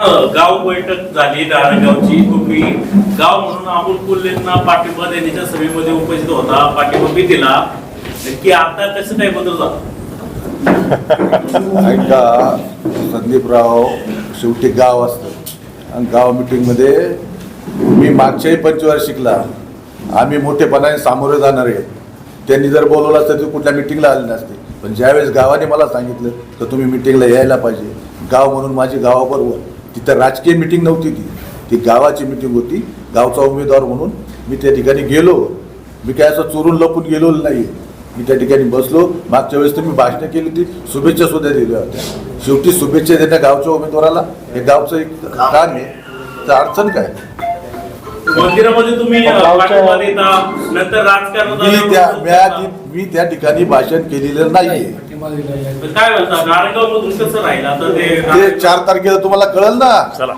गाव बैठक झाली नारायणगावची तुम्ही गाव म्हणून अमोल कोल्हेंना पाठिंबा देण्याच्या सभेमध्ये उपस्थित होता पाठिंबा मी दिला. की आता कसं काय बदल झाला? ऐका संदीपराव शेवटी गाव असतं. आणि गाव मिटिंगमध्ये मी मागच्याही पंचवार्षिकला आम्ही मोठेपणाने सामोरे जाणार. आहे त्यांनी जर बोलवलं असतं तर कुठल्या मिटिंगला आले नसते. पण ज्यावेळेस गावाने मला सांगितलं तर तुम्ही मिटिंगला यायला पाहिजे. गाव म्हणून माझी गावाबरोबर तिथं राजकीय मिटिंग नव्हती ती. ती गावाची मिटिंग होती गावचा उमेदवार म्हणून. मी त्या ठिकाणी गेलो. मी काय असं चोरून लपून गेलो नाही मी त्या ठिकाणी बसलो. मागच्या वेळेस तर मी भाषणं केली होती शुभेच्छा सुद्धा दिल्या होत्या. शेवटी शुभेच्छा देण्या गावच्या उमेदवाराला. हे गावचं एक काम आहे. तर अडचण काय? मंदिरामध्ये तुम्ही नंतर मी त्या ती- मी त्या ठिकाणी भाषण केलेलं नाहीये. काय म्हणता नारायणगाव मधून कसं राहील? आता ते ते चार तारखेला तुम्हाला कळल ना? चला.